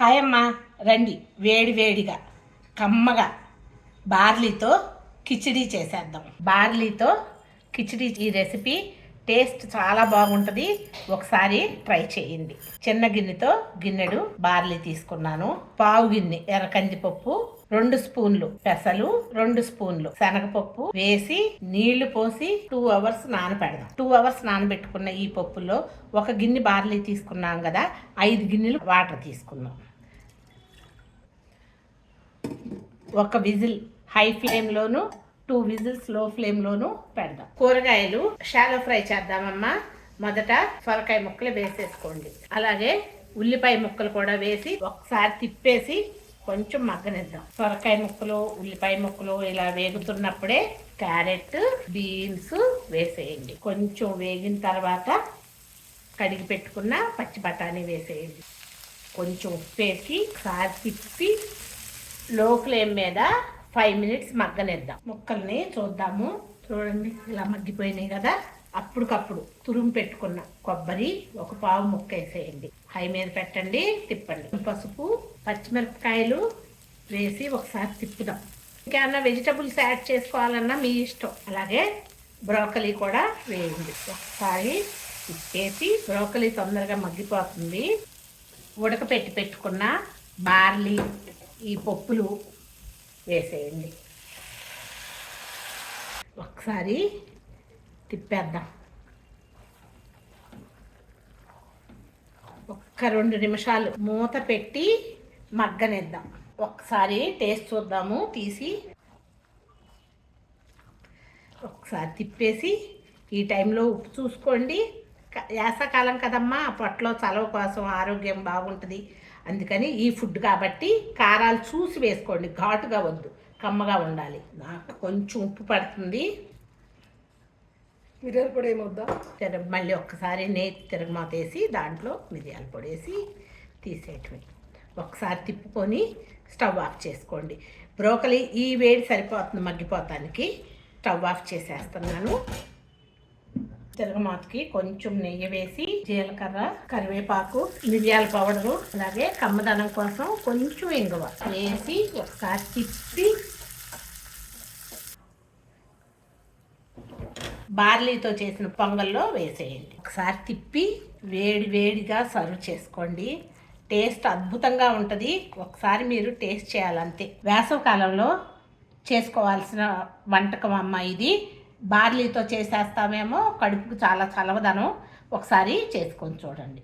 హాయమ్మా రండి. వేడి వేడిగా కమ్మగా బార్లీతో కిచిడీ చేసేద్దాం. బార్లీతో కిచిడీ ఈ రెసిపీ టేస్ట్ చాలా బాగుంటుంది. ఒకసారి ట్రై చేయండి. చిన్న గిన్నెతో గిన్నెడు బార్లీ తీసుకున్నాను. పావు గిన్నె ఎర్రకందిపప్పు రెండు స్పూన్లు పెసలు రెండు స్పూన్లు శనగపప్పు వేసి నీళ్ళు పోసి టూ అవర్స్ నానబెడదాం టూ అవర్స్ నానబెట్టుకున్న ఈ పప్పులో ఒక గిన్నె బార్లీ తీసుకున్నాం కదా ఐదు గిన్నెలు వాటర్ తీసుకున్నాం. ఒక విజిల్ హై ఫ్లేమ్లోను టూ విజిల్స్లో ఫ్లేమ్లోను పెడదాం. కూరగాయలు షాలో ఫ్రై చేద్దామమ్మా. మొదట సొరకాయ ముక్కలు వేసేసుకోండి. అలాగే ఉల్లిపాయ ముక్కలు కూడా వేసి ఒకసారి తిప్పేసి కొంచెం మగ్గనిద్దాం. సొరకాయ ముక్కలు ఉల్లిపాయ ముక్కలు ఇలా వేగుతున్నప్పుడే క్యారెట్ బీన్స్ వేసేయండి. కొంచెం వేగిన తర్వాత కడిగి పెట్టుకున్న పచ్చి బఠానీ వేసేయండి. కొంచెం ఉప్పు వేసి ఒకసారి తిప్పి లో ఫ్లేమ్ మీద ఫైవ్ మినిట్స్ మగ్గనిద్దాం. ముక్కల్ని చూద్దాము. చూడండి ఇలా మగ్గిపోయినాయి కదా. అప్పటికప్పుడు తురుము పెట్టుకున్న కొబ్బరి ఒక పావు ముక్క వేసేయండి. హై మీద పెట్టండి తిప్పండి. పసుపు పచ్చిమిరపకాయలు వేసి ఒకసారి తిప్పుదాం. ఇంకేమన్నా వెజిటబుల్స్ యాడ్ చేసుకోవాలన్నా మీ ఇష్టం. అలాగే బ్రోకలీ కూడా వేయండి. ఒకసారి తిప్పేసి బ్రోకలీ తొందరగా మగ్గిపోతుంది. ఉడకపెట్టి పెట్టుకున్న బార్లీ ఈ పప్పులు వేసేయండి. ఒకసారి తిప్పేద్దాం. ఒక్క రెండు నిమిషాలు మూత పెట్టి మగ్గనిద్దాం. ఒకసారి టేస్ట్ చూద్దాము తీసి. ఒకసారి తిప్పేసి ఈ టైంలో ఉప్పు చూసుకోండి. వేసవకాలం కదమ్మా పొట్టలో చలవ కోసం ఆరోగ్యం బాగుంటుంది. అందుకని ఈ ఫుడ్ కాబట్టి కారాలు చూసి వేసుకోండి ఘాటుగా వద్దు కమ్మగా ఉండాలి. నాకు కొంచెం ఉప్పు పడుతుంది. మిరియాల పొడి ఏమవుద్దా తిర- మళ్ళీ ఒక్కసారి నేతి తిరగమాత వేసి దాంట్లో మిరియాల పొడి వేసి తీసేయటమే. ఒకసారి తిప్పుకొని స్టవ్ ఆఫ్ చేసుకోండి. బ్రోకలీ ఈ వేడి సరిపోతుంది మగ్గిపోతానికి. స్టవ్ ఆఫ్ చేసేస్తున్నాను. తిరగమాతకి కొంచెం నెయ్యి వేసి జీలకర్ర కరివేపాకు మిరియాల పౌడరు అలాగే కమ్మదనం కోసం కొంచెం ఇంగువ వేసి ఒకసారి తిప్పి బార్లీతో చేసిన పొంగల్లో వేసేయండి. ఒకసారి తిప్పి వేడి వేడిగా సర్వ్ చేసుకోండి. టేస్ట్ అద్భుతంగా ఉంటుంది. ఒకసారి మీరు టేస్ట్ చేయాలంతే. వేసవి కాలంలో చేసుకోవాల్సిన వంటకం అమ్మ ఇది. బార్లీతో చేసేస్తామేమో కడుపుకు చాలా చలవదనం ఒకసారి చేసుకొని చూడండి.